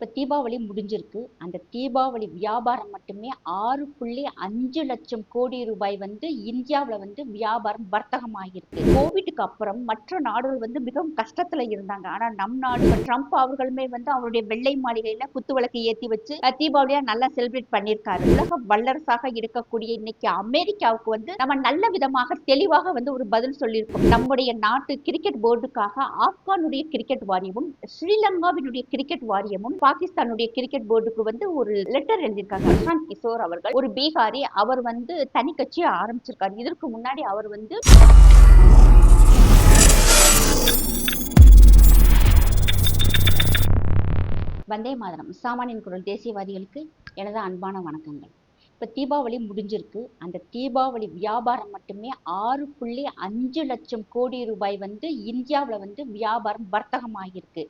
இப்போ தீபாவளி முடிஞ்சிருக்கு. அந்த தீபாவளி வியாபாரம் மட்டுமே ஆறு புள்ளி அஞ்சு லட்சம் கோடி ரூபாய் வந்து இந்தியாவில் வந்து வியாபாரம் வர்த்தகமாகிருக்கு கோவிட்டுக்கு அப்புறம் மற்ற நாடுகள் வந்து மிகவும் கஷ்டத்துல இருந்தாங்க. ஆனா நம் நாடு ட்ரம்ப் அவர்களுமே வந்து அவருடைய வெள்ளை மாளிகையில் குத்து விளக்கு ஏத்தி வச்சு தீபாவளியாக தீபாவளியா நல்லா செலிப்ரேட் பண்ணியிருக்காரு. உலக வல்லரசாக இருக்கக்கூடிய இன்னைக்கு அமெரிக்காவுக்கு வந்து நம்ம நல்ல விதமாக தெளிவாக வந்து ஒரு பதில் சொல்லியிருக்கோம். நம்முடைய நாட்டு கிரிக்கெட் போர்டுக்காக ஆப்கானுடைய கிரிக்கெட் வாரியமும் ஸ்ரீலங்காவினுடைய கிரிக்கெட் வாரியமும் பாகிஸ்தானுடைய கிரிக்கெட் போர்டுக்கு வந்து ஒரு லெட்டர் எழுதியிருக்காங்க. பிரசாந்த் கிஷோர் அவர்கள். ஒரு பீகாரி அவர் வந்து தனி கட்சியை ஆரம்பிச்சிருக்காரு. இதற்கு முன்னாடி அவர் வந்து வந்தே மாதரம் சாமானியன் குரல் தேசியவாதிகளுக்கு எனது அன்பான வணக்கங்கள். இப்போ தீபாவளி முடிஞ்சிருக்கு. அந்த தீபாவளி வியாபாரம் மட்டுமே ஆறு புள்ளி அஞ்சு லட்சம் கோடி ரூபாய் வந்து இந்தியாவில் வந்து வியாபாரம் வர்த்தகமாகியிருக்கு.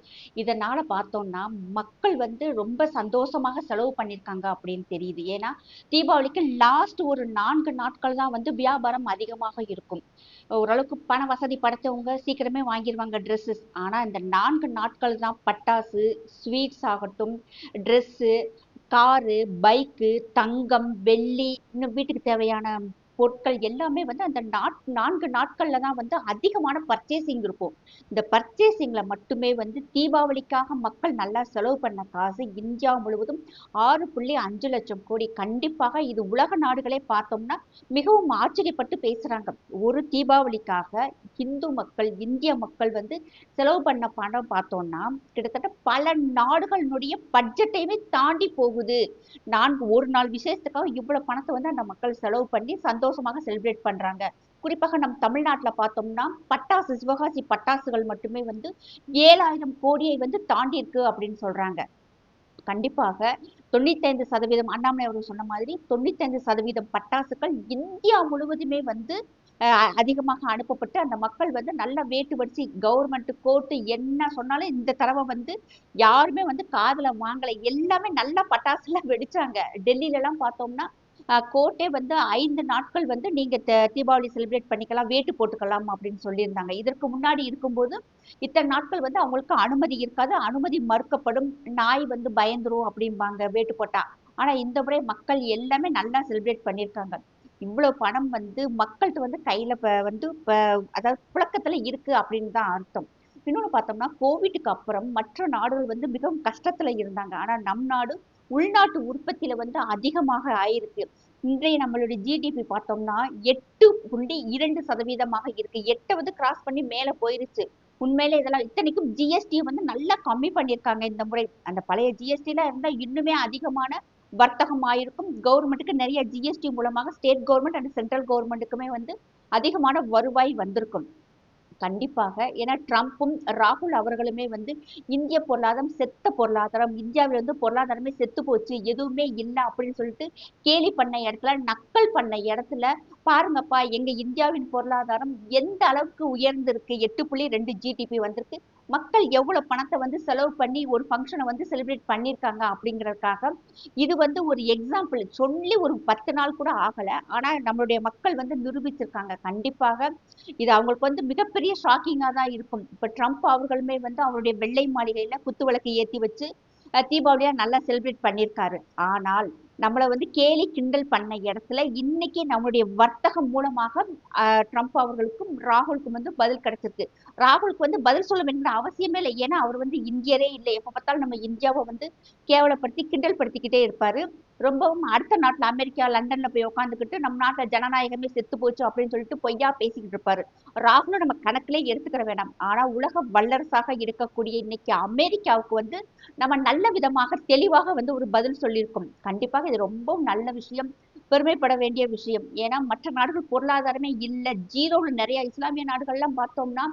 இதனால் பார்த்தோம்னா மக்கள் வந்து ரொம்ப சந்தோஷமாக செலவு பண்ணியிருக்காங்க அப்படின்னு தெரியுது. ஏன்னா தீபாவளிக்கு லாஸ்ட் ஒரு நான்கு நாட்கள் தான் வந்து வியாபாரம் அதிகமாக இருக்கும். ஓரளவுக்கு பண வசதி படைத்தவங்க சீக்கிரமே வாங்கிடுவாங்க ட்ரெஸ்ஸஸ் ஆனால் இந்த நான்கு நாட்கள் தான் பட்டாசு ஸ்வீட்ஸ் ஆகட்டும் ட்ரெஸ்ஸு காரு பைக்கு தங்கம் வெள்ளி இன்னும் வீட்டுக்கு தேவையான பொருட்கள் எல்லாமே வந்து அந்த நாட் நான்கு நாட்களில் தான் வந்து அதிகமான பர்ச்சேசிங் இருக்கும். இந்த பர்ச்சேசிங்கில் மட்டுமே வந்து தீபாவளிக்காக மக்கள் நல்லா செலவு பண்ண காசு இந்தியா முழுவதும் ஆறு புள்ளி அஞ்சு லட்சம் கோடி. கண்டிப்பாக இது உலக நாடுகளே பார்த்தோம்னா மிகவும் ஆச்சரியப்பட்டு பேசுகிறாங்க ஒரு தீபாவளிக்காக இந்து மக்கள் இந்திய மக்கள் வந்து செலவு பண்ண பணம் பார்த்தோம்னா கிட்டத்தட்ட பல நாடுகளினுடைய பட்ஜெட்டையுமே தாண்டி போகுது. நான்கு ஒரு நாள் விசேஷத்துக்காக இவ்வளவு பணத்தை வந்து அந்த மக்கள் செலவு பண்ணி சந்தோஷம் சந்தோஷமாக செலிப்ரேட் பண்ணுறாங்க குறிப்பாக நம் தமிழ்நாட்டில் பார்த்தோம்னா பட்டாசு சிவகாசி பட்டாசுகள் மட்டுமே வந்து ஏழாயிரம் கோடியை வந்து தாண்டி இருக்கு அப்படின்னு சொல்றாங்க. கண்டிப்பாக தொண்ணூத்தைந்து சதவீதம் அண்ணாமலை அவர்கள் சொன்ன மாதிரி தொண்ணூத்தைந்து சதவீதம் பட்டாசுகள் இந்தியா முழுவதுமே வந்து அதிகமாக அனுப்பப்பட்டு அந்த மக்கள் வந்து நல்ல வேட்டு வடிச்சு கவர்மெண்ட் கோர்ட்டு என்ன சொன்னாலும் இந்த தடவை வந்து யாருமே வந்து காதில் வாங்கலை. எல்லாமே நல்ல பட்டாசுலாம் வெடிச்சாங்க. டெல்லியிலலாம் பார்த்தோம்னா கோர்ட்டே வந்து ஐந்து நாட்கள் வந்து நீங்க தீபாவளி செலிப்ரேட் பண்ணிக்கலாம் வேட்டு போட்டுக்கலாம் அப்படின்னு சொல்லியிருந்தாங்க. இதற்கு முன்னாடி இருக்கும்போது இத்தனை நாட்கள் வந்து அவங்களுக்கு அனுமதி இருக்காது. அனுமதி மறுக்கப்படும். நாய் வந்து பயந்துரும் அப்படிம்பாங்க வேட்டு போட்டா. ஆனா இந்த முறை மக்கள் எல்லாமே நல்லா செலிப்ரேட் பண்ணியிருக்காங்க. இவ்வளவு பணம் வந்து மக்கள்கிட்ட வந்து கையில வந்து அதாவது புழக்கத்துல இருக்கு அப்படின்னு தான் அர்த்தம். இன்னொன்று பார்த்தோம்னா கோவிட்டுக்கு அப்புறம் மற்ற நாடுகள் வந்து மிகவும் கஷ்டத்துல இருந்தாங்க. ஆனா நம் நாடு உள்நாட்டு உற்பத்தியில வந்து அதிகமாக ஆயிருக்கு. இன்றைய நம்மளுடைய ஜிடிபி பார்த்தோம்னா எட்டு புள்ளி இரண்டு சதவீதமாக இருக்கு. எட்டை வந்து கிராஸ் பண்ணி மேல போயிருச்சு. உண்மையில இதெல்லாம் இத்தனைக்கும் ஜிஎஸ்டி வந்து நல்லா கம்மி பண்ணியிருக்காங்க இந்த முறை. அந்த பழைய ஜிஎஸ்டில இருந்தா இன்னுமே அதிகமான வர்த்தகம் ஆயிருக்கும். கவர்மெண்ட்டுக்கு நிறைய ஜிஎஸ்டி மூலமாக ஸ்டேட் கவர்மெண்ட் அண்ட் சென்ட்ரல் கவர்மெண்ட்டுக்குமே வந்து அதிகமான வருவாய் வந்திருக்கும். கண்டிப்பாக. ஏன்னா ட்ரம்ப்பும் ராகுல் அவர்களுமே வந்து இந்திய பொருளாதாரம் செத்த பொருளாதாரம் இந்தியாவில் வந்து பொருளாதாரமே செத்து போச்சு எதுவுமே இல்லை அப்படின்னு சொல்லிட்டு கேலி பண்ண இடத்துல நக்கல் பண்ண இடத்துல பாருங்கப்பா எங்க இந்தியாவின் பொருளாதாரம் எந்த அளவுக்கு உயர்ந்திருக்கு? எட்டு புள்ளி ரெண்டு ஜிடிபி வந்திருக்கு. மக்கள் எவ்வளவு பணத்தை வந்து செலவு பண்ணி ஒரு ஃபங்க்ஷனை வந்து செலிப்ரேட் பண்ணியிருக்காங்க அப்படிங்கறதுக்காக இது வந்து ஒரு எக்ஸாம்பிள் சொல்லி ஒரு பத்து நாள் கூட ஆகலை. ஆனா நம்மளுடைய மக்கள் வந்து நிரூபிச்சிருக்காங்க. கண்டிப்பாக இது அவங்களுக்கு வந்து மிகப்பெரிய ஷாக்கிங்கா தான் இருக்கும். இப்போ ட்ரம்ப் அவர்களுமே வந்து அவருடைய வெள்ளை மாளிகையில் குத்து விளக்கு ஏத்தி வச்சு தீபாவளியாக தீபாவளியா நல்லா செலிப்ரேட் பண்ணியிருக்காரு. ஆனால் நம்மளை வந்து கேலி கிண்டல் பண்ண இடத்துல இன்னைக்கு நம்மளுடைய வர்த்தகம் மூலமாக ட்ரம்ப் அவர்களுக்கும் ராகுலுக்கும் வந்து பதில் கிடைச்சிருக்கு. ராகுலுக்கு வந்து பதில் சொல்ல வேண்டிய அவசியமே இல்லை. ஏன்னா அவர் வந்து இந்தியரே இல்லை. எப்ப பார்த்தாலும் நம்ம இந்தியாவை வந்து கேவலப்படுத்தி கிண்டல் படுத்திக்கிட்டே இருப்பாரு. ரொம்பவும் அடுத்த நாட்டுல அமெரிக்கா லண்டன்ல போய் உட்காந்துக்கிட்டு நம்ம நாட்டில் ஜனநாயகமே செத்து போச்சு அப்படின்னு சொல்லிட்டு பொய்யா பேசிக்கிட்டு இருப்பாரு. ராகுலும் நம்ம கணக்கிலே எடுத்துக்கிற வேண்டாம் ஆனா உலக வல்லரசாக இருக்கக்கூடிய இன்னைக்கு அமெரிக்காவுக்கு வந்து நம்ம நல்ல விதமாக தெளிவாக வந்து ஒரு பதில் சொல்லியிருக்கோம். கண்டிப்பாக இது ரொம்பவும் நல்ல விஷயம் பெருமைப்பட வேண்டிய விஷயம். ஏன்னா மற்ற நாடுகள் பொருளாதாரமே இல்லை. ஜீரோவில் நிறைய இஸ்லாமிய நாடுகள்லாம் பார்த்தோம்னா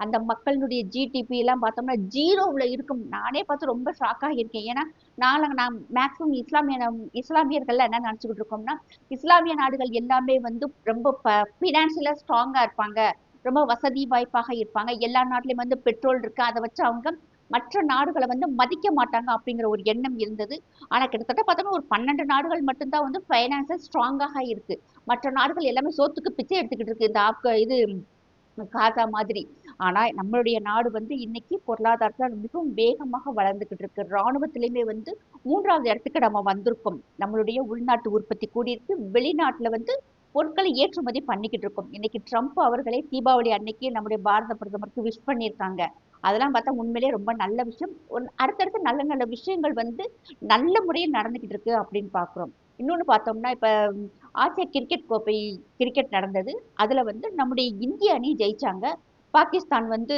அந்த மக்களுடைய ஜிடிபி எல்லாம் பார்த்தோம்னா ஜீரோவில் இருக்கும். நானே பார்த்து ரொம்ப ஷாக்காக இருக்கேன். ஏன்னா நாங்கள் நான் மேக்ஸிமம் இஸ்லாமிய இஸ்லாமியர்கள் என்ன நினச்சிக்கிட்டு இருக்கோம்னா இஸ்லாமிய நாடுகள் எல்லாமே வந்து ரொம்ப ப ஃபினான்ஷியலாக ஸ்ட்ராங்காக இருப்பாங்க. ரொம்ப வசதி வாய்ப்பாக இருப்பாங்க. எல்லா நாட்டிலையும் வந்து பெட்ரோல் இருக்கு. அதை வச்சு அவங்க மற்ற நாடுகளை வந்து மதிக்க மாட்டாங்க அப்படிங்கிற ஒரு எண்ணம் இருந்தது. ஆனால் கிட்டத்தட்ட பார்த்தோம்னா ஒரு பன்னெண்டு நாடுகள் மட்டும்தான் வந்து ஃபைனான்சியல் ஸ்ட்ராங்காக இருக்கு. மற்ற நாடுகள் எல்லாமே சோத்துக்கு பிச்சை எடுத்துக்கிட்டு இருக்கு. இந்த ஆப்க இது காசா மாதிரி. ஆனா நம்மளுடைய நாடு வந்து இன்னைக்கு பொருளாதாரத்துல மிகவும் வேகமாக வளர்ந்துகிட்டு இருக்கு. ராணுவத்திலுமே வந்து மூன்றாவது இடத்துக்கு நம்ம வந்திருக்கோம். நம்மளுடைய உள்நாட்டு உற்பத்தி கூடியிருக்கு. வெளிநாட்டுல வந்து பொருட்களை ஏற்றுமதி பண்ணிக்கிட்டு இருக்கோம். இன்னைக்கு ட்ரம்ப் அவர்களே தீபாவளி அன்னைக்கு நம்முடைய பாரத பிரதமருக்கு விஷ் பண்ணியிருக்காங்க. அதெல்லாம் பார்த்தா உண்மையிலேயே ரொம்ப நல்ல விஷயம். அடுத்தடுத்து நல்ல நல்ல விஷயங்கள் வந்து நல்ல முறையில் நடந்துகிட்டு இருக்கு அப்படின்னு பார்க்குறோம். இன்னொன்று பார்த்தோம்னா இப்போ ஆசிய கிரிக்கெட் கோப்பை கிரிக்கெட் நடந்தது. அதில் வந்து நம்முடைய இந்திய அணி ஜெயித்தாங்க பாகிஸ்தான் வந்து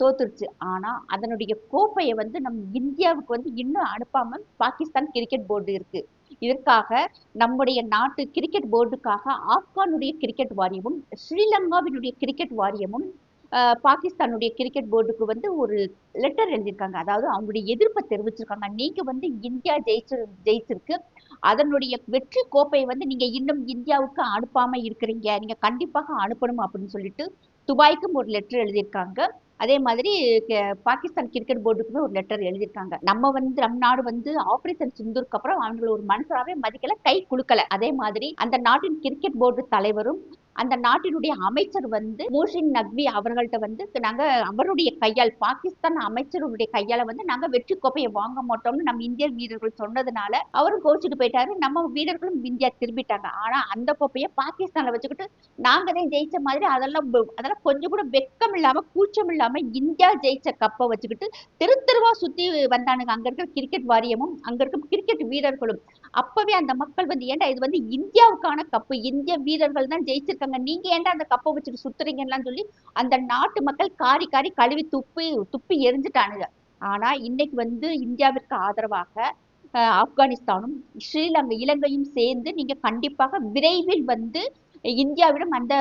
தோத்துருச்சு. ஆனால் அதனுடைய கோப்பையை வந்து நம் இந்தியாவுக்கு வந்து இன்னும் அனுப்பாமல் பாகிஸ்தான் கிரிக்கெட் போர்டு இருக்குது இதற்காக நம்முடைய நாட்டு கிரிக்கெட் போர்டுக்காக ஆப்கானுடைய கிரிக்கெட் வாரியமும் ஸ்ரீலங்காவினுடைய கிரிக்கெட் வாரியமும் பாகிஸ்தானுடைய கிரிக்கெட் போர்டுக்கு வந்து ஒரு லெட்டர் எழுதியிருக்காங்க. அதாவது அவங்களுடைய எதிர்ப்பை தெரிவிச்சிருக்காங்க. நீங்கள் வந்து இந்தியா ஜெயிச்சு ஜெயிச்சிருக்கு. அதனுடைய வெற்றி கோப்பையை வந்து நீங்க இன்னும் இந்தியாவுக்கு அனுப்பாம இருக்கிறீங்க. நீங்க கண்டிப்பாக அனுப்பணும் அப்படின்னு சொல்லிட்டு துபாய்க்கும் ஒரு லெட்டர் எழுதியிருக்காங்க. அதே மாதிரி பாகிஸ்தான் கிரிக்கெட் போர்டுக்குமே ஒரு லெட்டர் எழுதியிருக்காங்க. நம்ம வந்து நம் நாடு வந்து ஆபரேஷன் சிந்தூருக்கு அப்புறம் அவங்களை ஒரு மனுஷராவே மதிக்கல கை குலுக்கல. அதே மாதிரி அந்த நாட்டின் கிரிக்கெட் போர்டு தலைவரும் அந்த நாட்டினுடைய அமைச்சர் வந்து மோஷின் நக்வி அவர்கள்ட்ட வந்து நாங்க அவருடைய கையால் பாகிஸ்தான் அமைச்சருடைய கையால வந்து நாங்க வெற்றி கோப்பையை வாங்க மாட்டோம்னு நம்ம இந்திய வீரர்கள் சொன்னதுனால அவரும் கோச்சிட்டு போயிட்டாரு. நம்ம வீரர்களும் இந்தியா திரும்பிட்டாங்க. ஆனா அந்த கோப்பையை பாகிஸ்தான்ல வச்சுக்கிட்டு நாங்க தான் ஜெயிச்ச மாதிரி அதெல்லாம் அதெல்லாம் கொஞ்சம் கூட வெக்கம் இல்லாம கூச்சம் இல்லாம இந்தியா ஜெயிச்ச கப்பை வச்சுக்கிட்டு தெரு தெருவா சுத்தி வந்தானுங்க. அங்க இருக்கிற கிரிக்கெட் வாரியமும் அங்க இருக்கும் கிரிக்கெட் வீரர்களும். அப்பவே அந்த மக்கள் வந்து ஏன்டா இது வந்து இந்தியாவுக்கான கப்பு? இந்திய வீரர்கள் தான் ஜெயிச்சிருக்காங்க. நீங்க ஏன்டா அந்த கப்பை வச்சுட்டு சுத்துறீங்கலாம் சொல்லி அந்த நாட்டு மக்கள் காரி காரி கழுவி துப்பி துப்பி எரிஞ்சுட்டானுங்க. ஆனா இன்னைக்கு வந்து இந்தியாவிற்கு ஆதரவாக ஆப்கானிஸ்தானும் ஸ்ரீலங்கா இலங்கையும் சேர்ந்து நீங்க கண்டிப்பாக விரைவில் வந்து இந்தியாவிடம் அந்த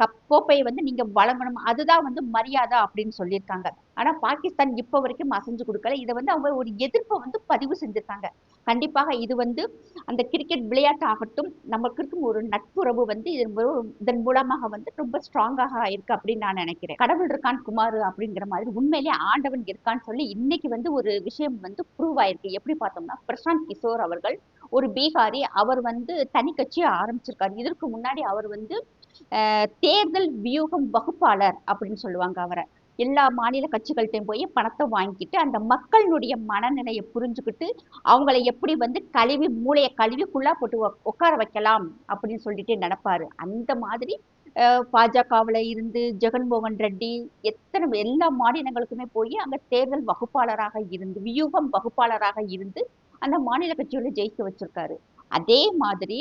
கப் கோப்பையை வந்து நீங்க வழங்கணும். அதுதான் வந்து மரியாதை அப்படின்னு சொல்லியிருக்காங்க. ஆனா பாகிஸ்தான் இப்ப வரைக்கும் அசைஞ்சு கொடுக்கல. இதை வந்து அவங்க ஒரு எதிர்ப்பை வந்து பதிவு செஞ்சிருக்காங்க. கண்டிப்பாக இது வந்து அந்த கிரிக்கெட் விளையாட்டு ஆகட்டும் நமக்கு இருக்கும் ஒரு நட்புறவு வந்து இதன் மூலம் இதன் மூலமாக வந்து ரொம்ப ஸ்ட்ராங்காக இருக்கு அப்படின்னு நான் நினைக்கிறேன். கடவுள் இருக்கான் குமார் அப்படிங்கிற மாதிரி உண்மையிலேயே ஆண்டவன் இருக்கான்னு சொல்லி இன்னைக்கு வந்து ஒரு விஷயம் வந்து ப்ரூவ் ஆயிருக்கு. எப்படி பார்த்தோம்னா பிரசாந்த் கிஷோர் அவர்கள் ஒரு பீகாரி அவர் வந்து தனி கட்சியை ஆரம்பிச்சிருக்காரு. இதற்கு முன்னாடி அவர் வந்து தேர்தல் வியூகம் வகுப்பாளர் அப்படின்னு சொல்லுவாங்க அவரை. எல்லா மாநில கட்சிகள்கிட்டையும் போய் பணத்தை வாங்கிட்டு அந்த மக்களுடைய மனநிலையை புரிஞ்சுக்கிட்டு அவங்கள எப்படி வந்து கழுவி மூளையை கழுவி குள்ளா போட்டு உட்கார வைக்கலாம் அப்படின்னு சொல்லிட்டு நினப்பாரு அந்த மாதிரி பாஜகவில் இருந்து ஜெகன்மோகன் ரெட்டி எத்தனை எல்லா மாநிலங்களுக்குமே போய் அங்கே தேர்தல் வகுப்பாளராக இருந்து வியூகம் வகுப்பாளராக இருந்து அந்த மாநில கட்சிகளை ஜெயிக்க வச்சிருக்காரு. அதே மாதிரி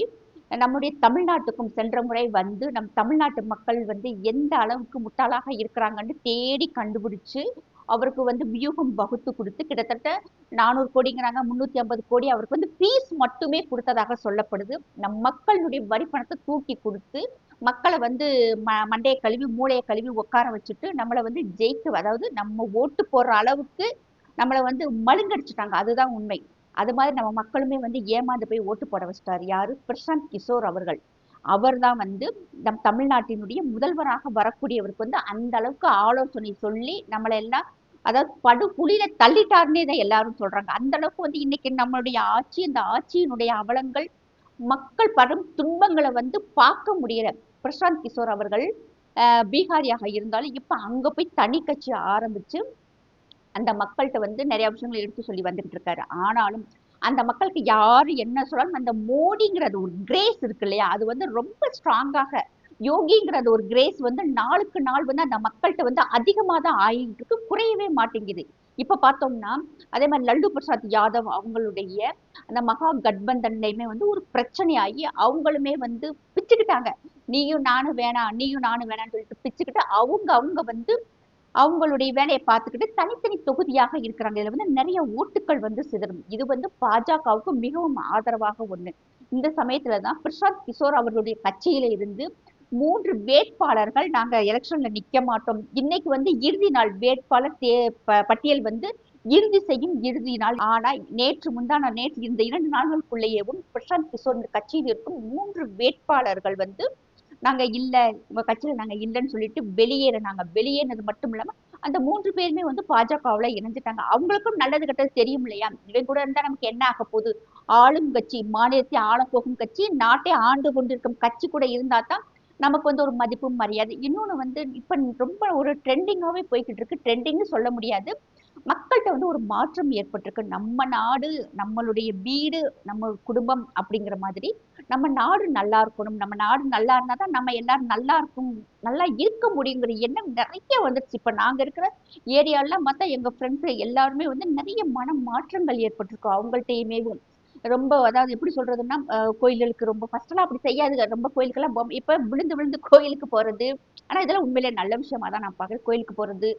நம்முடைய தமிழ்நாட்டுக்கும் சென்ற முறை வந்து நம் தமிழ்நாட்டு மக்கள் வந்து எந்த அளவுக்கு முட்டாளாக இருக்கிறாங்கன்னு தேடி கண்டுபிடிச்சு அவருக்கு வந்து வியூகம் வகுத்து கொடுத்து கிட்டத்தட்ட நானூறு கோடிங்கிறாங்க முன்னூற்றி ஐம்பது கோடி அவருக்கு வந்து ஃபீஸ் மட்டுமே கொடுத்ததாக சொல்லப்படுது. நம் மக்களுடைய வரி பணத்தை தூக்கி கொடுத்து மக்களை வந்து ம மண்டையை கழுவி மூளையை கழுவி உட்கார வச்சுட்டு நம்மளை வந்து ஜெயிக்க அதாவது நம்ம ஓட்டு போடுற அளவுக்கு நம்மளை வந்து மழுங்கடிச்சிட்டாங்க. அதுதான் உண்மை. அது மாதிரி நம்ம மக்களுமே வந்து ஏமாந்து போய் ஓட்டு போட வச்சிட்டாரு. யாரு? பிரசாந்த் கிஷோர் அவர்கள். அவர்தான் வந்து நம் தமிழ்நாட்டினுடைய முதல்வராக வரக்கூடியவருக்கு வந்து அந்த அளவுக்கு ஆலோசனை சொல்லி நம்மளை எல்லாம் அதாவது படுகுழியில தள்ளிட்டாருன்னே தான் எல்லாரும் சொல்றாங்க. அந்த அளவுக்கு வந்து இன்னைக்கு நம்மளுடைய ஆட்சி இந்த ஆட்சியினுடைய அவலங்கள் மக்கள் படும் துன்பங்களை வந்து பார்க்க முடியல. பிரசாந்த் கிஷோர் அவர்கள் பீகாரியாக இருந்தாலும் இப்ப அங்க போய் தனி கட்சி ஆரம்பிச்சு அந்த மக்கள்கிட்ட வந்து நிறைய விஷயங்களை எடுத்து சொல்லி வந்துட்டு இருக்காரு. ஆனாலும் அந்த மக்களுக்கு யாரு என்ன சொன்னாலும் அந்த மோடிங்கிறது ஒரு கிரேஸ் இருக்கு இல்லையா? அது வந்து ரொம்ப ஸ்ட்ராங்காக யோகிங்கிறது ஒரு கிரேஸ் வந்து நாளுக்கு நாள் வந்து அந்த மக்கள்கிட்ட வந்து அதிகமாக தான் ஆகிட்டு இருக்கு. குறையவே மாட்டேங்குது. இப்ப பார்த்தோம்னா அதே மாதிரி லல்லு பிரசாத் யாதவ் அவங்களுடைய அந்த மகா கட்பந்தன்லையுமே வந்து ஒரு பிரச்சனையாகி அவங்களுமே வந்து பிச்சுக்கிட்டாங்க. நீயும் நானும் வேணாம் நீயும் நானும் வேணாம்னு சொல்லிட்டு பிச்சுக்கிட்டு அவங்க அவங்க வந்து அவங்களுடைய வேலையை பார்த்துக்கிட்டு தனித்தனி தொகுதியாக இருக்கிறாங்க. இதுல வந்து நிறைய ஓட்டுக்கள் வந்து சிதறும். இது வந்து பாஜகவுக்கு மிகவும் ஆதரவாக ஒண்ணு. இந்த சமயத்துல தான் பிரசாந்த் கிஷோர் அவர்களுடைய கட்சியில இருந்து மூன்று வேட்பாளர்கள் நாங்க எலெக்ஷன்ல நிக்க மாட்டோம். இன்னைக்கு வந்து இறுதி நாள் வேட்பாளர் தே பட்டியல் வந்து இறுதி செய்யும் இறுதி நாள். ஆனா நேற்று முந்தான நேற்று இந்த இரண்டு நாள்களுக்குள்ளேயேவும் பிரசாந்த் கிஷோர் கட்சியில் இருக்கும் மூன்று வேட்பாளர்கள் வந்து நாங்க இல்ல உங்க கட்சியில நாங்க இல்லைன்னு சொல்லிட்டு வெளியேறினாங்க. வெளியேறினது மட்டும் இல்லாம அந்த மூன்று பேருமே வந்து பாஜகவுல இணைஞ்சிட்டாங்க. அவங்களுக்கும் நல்லது கெட்டது தெரியும் இல்லையா? இவன் கூட இருந்தா நமக்கு என்ன ஆக போகுது? ஆளும் கட்சி மாநிலத்தை ஆள போகும் கட்சி நாட்டை ஆண்டு கொண்டிருக்கும் கட்சி கூட இருந்தா தான் நமக்கு வந்து ஒரு மதிப்பும் மரியாதை. இன்னொன்று வந்து இப்போ ரொம்ப ஒரு ட்ரெண்டிங்காகவே போய்கிட்டு இருக்கு ட்ரெண்டிங்னு சொல்ல முடியாது. மக்கள்கிட்ட வந்து ஒரு மாற்றம் ஏற்பட்டிருக்கு. நம்ம நாடு நம்மளுடைய வீடு நம்ம குடும்பம் அப்படிங்கிற மாதிரி. நம்ம நாடு நல்லா இருக்கணும். நம்ம நாடு நல்லா இருந்தா தான் நம்ம எல்லாரும் நல்லா இருக்கும் நல்லா இருக்க முடியுங்கிற எண்ணம் நிறைய வந்துருச்சு. இப்போ நாங்கள் இருக்கிற ஏரியாலாம் பார்த்தா எங்கள் ஃப்ரெண்ட்ஸ் எல்லாருமே வந்து நிறைய மன மாற்றங்கள் ஏற்பட்டிருக்கும் அவங்கள்ட்டையுமே. ரொம்ப அதாவது எப்படி சொல்றதுன்னா கோயில்களுக்கு ரொம்ப ஃபர்ஸ்ட்லாம் அப்படி செய்யாது. ரொம்ப கோயிலுக்கெல்லாம் இப்போ விழுந்து விழுந்து கோயிலுக்கு போறது. ஆனா இதெல்லாம் உண்மையிலே நல்ல விஷயமா தான் நான் பார்க்குறேன். கோயிலுக்கு போறது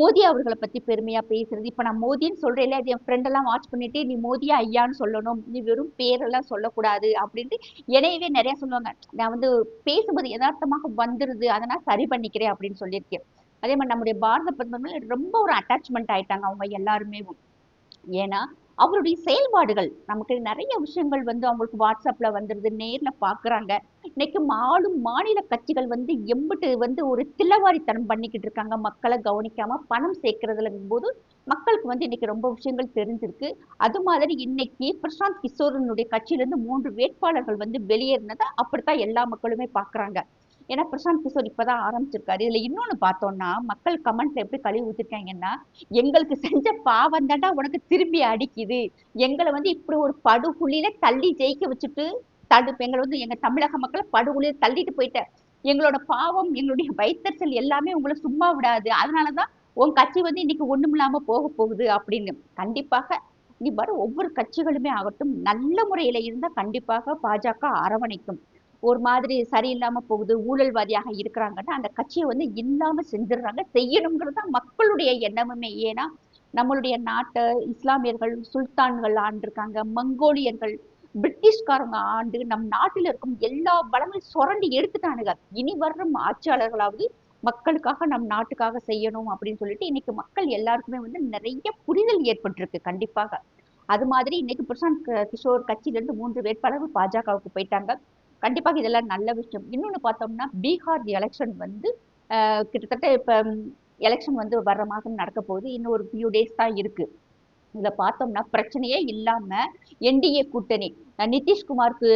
மோதி அவர்களை பத்தி பெருமையா பேசுறது. இப்ப நான் மோதின்னு சொல்றேன் இல்லையா அது என் ஃப்ரெண்ட் எல்லாம் வாட்ச் பண்ணிட்டு நீ மோதியா ஐயான்னு சொல்லணும். நீ வெறும் பேரெல்லாம் சொல்லக்கூடாது. அப்படின்ட்டு என்னையவே நிறைய சொல்லுவாங்க. நான் வந்து பேசும்போது யதார்த்தமாக வந்துருது. அதை நான் சரி பண்ணிக்கிறேன் அப்படின்னு சொல்லியிருக்கேன். அதே மாதிரி நம்முடைய பாரத பிரதமர் ரொம்ப ஒரு அட்டாச்மெண்ட் ஆயிட்டாங்க அவங்க எல்லாருமே. ஏன்னா அவருடைய செயல்பாடுகள். நமக்கு நிறைய விஷயங்கள் வந்து அவங்களுக்கு வாட்ஸ்அப்ல வந்துடுது நேர்ல பாக்குறாங்க. இன்னைக்கு ஆளும் மாநில கட்சிகள் வந்து எம்பிட்டு வந்து ஒரு தில்லவாரித்தனம் பண்ணிக்கிட்டு இருக்காங்க. மக்களை கவனிக்காம பணம் சேர்க்கறதுலங்கும் போது மக்களுக்கு வந்து இன்னைக்கு ரொம்ப விஷயங்கள் தெரிஞ்சிருக்கு. அது மாதிரி இன்னைக்கு பிரசாந்த் கிஷோரனுடைய கட்சியிலேருந்து மூன்று வேட்பாளர்கள் வந்து வெளியேறினதை அப்படித்தான் எல்லா மக்களுமே பார்க்குறாங்க ஏன்னா பிரசாந்த் கிஷோர் இப்பதான் ஆரம்பிச்சிருக்காரு. இதுல இன்னொன்னு பார்த்தோம்னா மக்கள் கமெண்ட்ல எப்படி கழுவி ஊத்திருக்காங்கன்னா எங்களுக்கு செஞ்ச பாவம் தாண்டா உனக்கு திரும்பி அடிக்குது. எங்களை வந்து இப்படி ஒரு படுகுழியில தள்ளி ஜெயிக்க வச்சுட்டு தடு எங்களை வந்து எங்க தமிழக மக்களை படுகுழியில தள்ளிட்டு போயிட்டேன் எங்களோட பாவம் எங்களுடைய வைத்தறிச்சல் எல்லாமே உங்களை சும்மா விடாது. அதனாலதான் உன் கட்சி வந்து இன்னைக்கு ஒண்ணுமில்லாம போக போகுது அப்படின்னு. கண்டிப்பாக இனி வர ஒவ்வொரு கட்சிகளுமே ஆகட்டும் நல்ல முறையில இருந்தா கண்டிப்பாக பாஜக அரவணைக்கும். ஒரு மாதிரி சரியில்லாம போகுது ஊழல்வாதியாக இருக்கிறாங்கன்னா அந்த கட்சியை வந்து இல்லாம செஞ்சிடுறாங்க. செய்யணுங்கிறது தான் மக்களுடைய எண்ணமுமே. ஏன்னா நம்மளுடைய நாட்டை இஸ்லாமியர்கள் சுல்தான்கள் ஆண்டிருக்காங்க மங்கோலியர்கள் பிரிட்டிஷ்காரங்க ஆண்டு நம் நாட்டில் இருக்கும் எல்லா வளங்களும் சுரண்டி எடுத்துட்டானுங்க. இனி வர்ற ஆட்சியாளர்களாவது மக்களுக்காக நம் நாட்டுக்காக செய்யணும் அப்படின்னு சொல்லிட்டு இன்னைக்கு மக்கள் எல்லாருக்குமே வந்து நிறைய புரிதல் ஏற்பட்டிருக்கு கண்டிப்பாக. அது மாதிரி இன்னைக்கு பிரசாந்த் கிஷோர் கட்சியிலிருந்து மூன்று வேட்பாளர்கள் பாஜகவுக்கு போயிட்டாங்க. கண்டிப்பாக இதெல்லாம் நல்ல விஷயம். இன்னொன்று பார்த்தோம்னா பீகார் எலெக்ஷன் வந்து கிட்டத்தட்ட இப்போ எலெக்ஷன் வந்து வர்ற மாதம் நடக்க போகுது. இன்னும் ஒரு ஃபியூ டேஸ் தான் இருக்குது இதை பார்த்தோம்னா பிரச்சனையே இல்லாமல் என்டிஏ கூட்டணி நிதிஷ்குமாருக்கு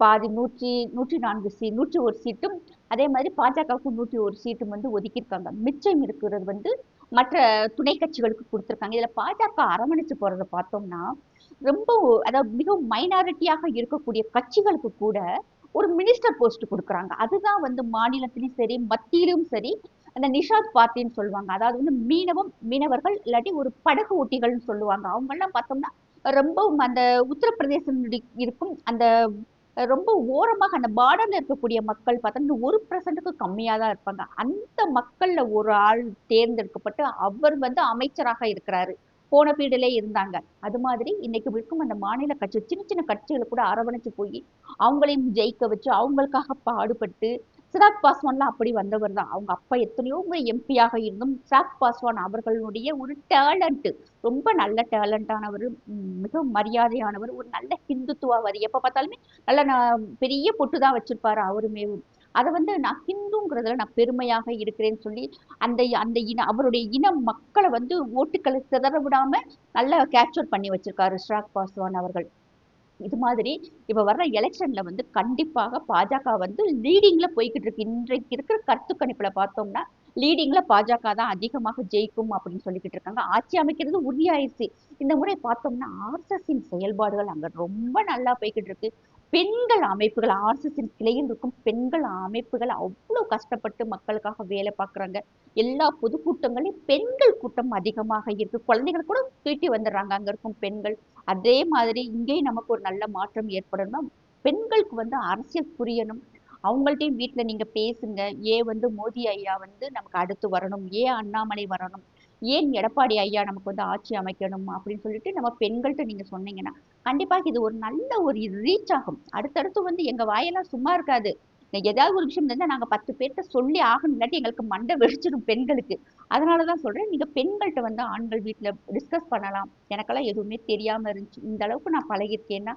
பாதி நூற்றி நூற்றி நான்கு சீ நூற்றி ஒரு சீட்டும் அதே மாதிரி பாஜகவுக்கு நூற்றி ஒரு சீட்டும் வந்து ஒதுக்கியிருக்காங்க. மிச்சம் இருக்கிறது வந்து மற்ற துணை கட்சிகளுக்கு கொடுத்துருக்காங்க. இதில் பாஜக அரவணைச்சு போகிறத பார்த்தோம்னா ரொம்ப அதாவது மிகவும் மைனாரிட்டியாக இருக்கக்கூடிய கட்சிகளுக்கு கூட ஒரு மினிஸ்டர் போஸ்ட் கொடுக்குறாங்க. அதுதான் வந்து மாநிலத்திலும் சரி மத்தியிலும் சரி அந்த நிஷாத் பார்ட்டின்னு சொல்லுவாங்க. அதாவது வந்து மீனவம் மீனவர்கள் இல்லாட்டி ஒரு படகு ஓட்டிகள்னு சொல்லுவாங்க. அவங்கெல்லாம் பார்த்தோம்னா ரொம்பவும் அந்த உத்தரப்பிரதேசம் இருக்கும் அந்த ரொம்ப ஓரமாக அந்த பார்டர்ல இருக்கக்கூடிய மக்கள் பார்த்தோம்னா ஒரு பர்சன்ட்டுக்கு கம்மியாக தான் இருப்பாங்க. அந்த மக்கள்ல ஒரு ஆள் தேர்ந்தெடுக்கப்பட்டு அவர் வந்து அமைச்சராக இருக்கிறாரு. போன பீடலே இருந்தாங்க. அது மாதிரி இன்னைக்கு விற்கும் அந்த மாநில கட்சி சின்ன சின்ன கட்சிகளை கூட அரவணைச்சு போய் அவங்களையும் ஜெயிக்க வச்சு அவங்களுக்காக பாடுபட்டு சிராக் பாஸ்வான்லாம் அப்படி வந்தவர் தான். அவங்க அப்பா எத்தனையோ எம்பியாக இருந்தும் சிராக் பாஸ்வான் அவர்களுடைய ஒரு டேலண்ட் ரொம்ப நல்ல டேலண்டானவர் மிக மரியாதையானவர் ஒரு நல்ல ஹிந்துத்துவவாதி எப்ப பார்த்தாலுமே நல்ல பெரிய பொட்டு தான் வச்சிருப்பாரு அவருமே. அதை வந்து நான் ஹிந்துங்கிறதுல நான் பெருமையாக இருக்கிறேன்னு சொல்லி அந்த அந்த இன அவருடைய இன மக்களை வந்து ஓட்டுக்களை சிதற விடாம நல்லா கேப்சர் பண்ணி வச்சிருக்காரு ஷ்ராக் பாஸ்வான் அவர்கள். இது மாதிரி இப்ப வர்ற எலெக்ஷன்ல வந்து கண்டிப்பாக பாஜக வந்து லீடிங்ல போய்கிட்டு இருக்கு. இன்றைக்கு இருக்கிற கருத்து கணிப்புல பார்த்தோம்னா லீடிங்ல பாஜக தான் அதிகமாக ஜெயிக்கும் அப்படின்னு சொல்லிக்கிட்டு இருக்காங்க. ஆட்சி அமைக்கிறது உறுதியாயிருச்சு. இந்த முறை பார்த்தோம்னா ஆர்எஸ்எஸின் செயல்பாடுகள் அங்க ரொம்ப நல்லா போய்கிட்டு இருக்கு. பெண்கள் அமைப்புகள் ஆர்எஸ்எஸ்ஸின் கிளையில் இருக்கும் பெண்கள் அமைப்புகள் அவ்வளவு கஷ்டப்பட்டு மக்களுக்காக வேலை பார்க்குறாங்க. எல்லா பொதுக்கூட்டங்களையும் பெண்கள் கூட்டம் அதிகமாக இருக்கு. குழந்தைகள் கூட தூட்டி வந்துடுறாங்க. அங்க இருக்கும் பெண்கள். அதே மாதிரி இங்கேயும் நமக்கு ஒரு நல்ல மாற்றம் ஏற்படணும்னா பெண்களுக்கு வந்து அரசியல் புரியணும். அவங்கள்ட்டையும் வீட்டுல நீங்க பேசுங்க. ஏன் வந்து மோடி ஐயா வந்து நமக்கு அடுத்து வரணும்? ஏன் அண்ணாமலை வரணும்? ஏன் எடப்பாடி ஐயா நமக்கு வந்து ஆட்சி அமைக்கணும் அப்படின்னு சொல்லிட்டு நம்ம பெண்கள்கிட்ட நீங்க சொன்னீங்கன்னா கண்டிப்பாக இது ஒரு நல்ல ஒரு ரீச் ஆகும். அடுத்தடுத்து வந்து எங்க வாயெல்லாம் சும்மா இருக்காது. ஏதாவது ஒரு விஷயம் இருந்தா நாங்க பத்து பேர்கிட்ட சொல்லி ஆகணும் இல்லாட்டி எங்களுக்கு மண்டை வெடிச்சிடும் பெண்களுக்கு. அதனாலதான் சொல்றேன் நீங்க பெண்கள்கிட்ட வந்து ஆண்கள் வீட்டுல டிஸ்கஸ் பண்ணலாம். எனக்கெல்லாம் எதுவுமே தெரியாம இருந்துச்சு. இந்த அளவுக்கு நான் பழகிருக்கேன்னா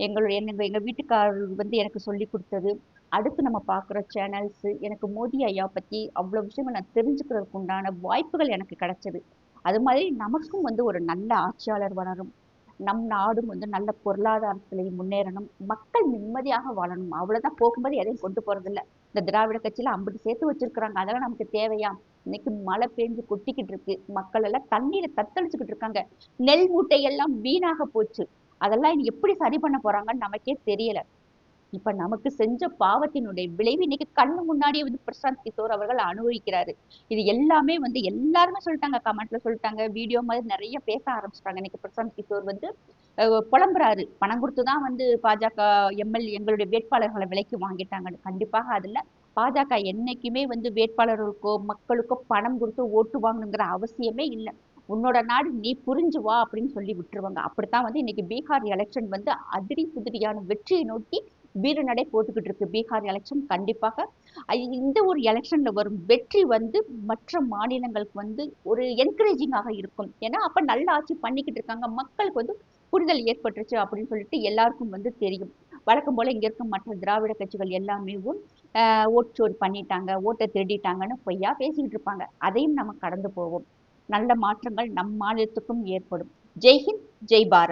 எங்களுடைய எங்க எங்க வீட்டுக்காரர் வந்து எனக்கு சொல்லி கொடுத்தது. அடுத்து நம்ம பார்க்குற சேனல்ஸ் எனக்கு மோடி ஐயா பத்தி அவ்வளோ விஷயங்கள் நான் தெரிஞ்சுக்கிறதுக்கு உண்டான வாய்ப்புகள் எனக்கு கிடைச்சது. அது மாதிரி நமக்கும் வந்து ஒரு நல்ல ஆட்சியாளர் வளரும். நம் நாடும் வந்து நல்ல பொருளாதாரத்திலையும் முன்னேறணும். மக்கள் நிம்மதியாக வாழணும். அவ்வளோதான் போகும்போது எதையும் கொண்டு போகிறதில்ல இந்த திராவிட கட்சியில் ஐம்பது சேர்த்து வச்சிருக்கிறாங்க. அதெல்லாம் நமக்கு தேவையா? இன்னைக்கு மழை பெஞ்சு கொட்டிக்கிட்டு இருக்கு. மக்கள் எல்லாம் தண்ணீரை தத்தளிச்சுக்கிட்டு இருக்காங்க. நெல் மூட்டை எல்லாம் வீணாக போச்சு. அதெல்லாம் இனி எப்படி சரி பண்ண போறாங்கன்னு நமக்கே தெரியல. இப்ப நமக்கு செஞ்ச பாவத்தினுடைய விளைவு இன்னைக்கு கண்ணு முன்னாடியே வந்து பிரசாந்த் கிஷோர் அவர்கள் அனுபவிக்கிறாரு. இது எல்லாமே வந்து எல்லாருமே சொல்லிட்டாங்க கமெண்ட்ல சொல்லிட்டாங்க வீடியோ மாதிரி நிறைய பேச ஆரம்பிச்சிட்டாங்க. இன்னைக்கு பிரசாந்த் கிஷோர் வந்து புலம்புறாரு. பணம் கொடுத்துதான் வந்து பாஜக எம்எல்ஏ எங்களுடைய வேட்பாளர்களை விலைக்கு வாங்கிட்டாங்கன்னு. கண்டிப்பாக அதுல பாஜக என்னைக்குமே வந்து வேட்பாளர்களுக்கோ மக்களுக்கோ பணம் கொடுத்து ஓட்டு வாங்கணுங்கிற அவசியமே இல்லை. உன்னோட நாடு நீ புரிஞ்சு வா அப்படின்னு சொல்லி விட்டுருவாங்க. அப்படித்தான் வந்து இன்னைக்கு பீகார் எலெக்ஷன் வந்து அதிரி புதிரியான வெற்றியை நோக்கி வீடு நடை போட்டுக்கிட்டு இருக்கு. பீகார் எலெக்ஷன் கண்டிப்பாக இந்த ஒரு எலெக்ஷன்ல வரும். வெற்றி வந்து மற்ற மாநிலங்களுக்கு வந்து ஒரு என்கரேஜிங்காக இருக்கும். ஏன்னா அப்ப நல்ல ஆட்சி பண்ணிக்கிட்டு இருக்காங்க. மக்களுக்கு வந்து புரிதல் ஏற்பட்டுருச்சு அப்படின்னு சொல்லிட்டு எல்லாருக்கும் வந்து தெரியும். வழக்கம் போல இங்க இருக்கும் மற்ற திராவிட கட்சிகள் எல்லாமே ஓட்சோர் பண்ணிட்டாங்க ஓட்டை திருடிட்டாங்கன்னு பொய்யா பேசிக்கிட்டு இருப்பாங்க. அதையும் நம்ம கடந்து போவோம். நல்ல மாற்றங்கள் நம் மாநிலத்துக்கும் ஏற்படும். ஜெய்ஹிந்த் ஜெய் பாரத்.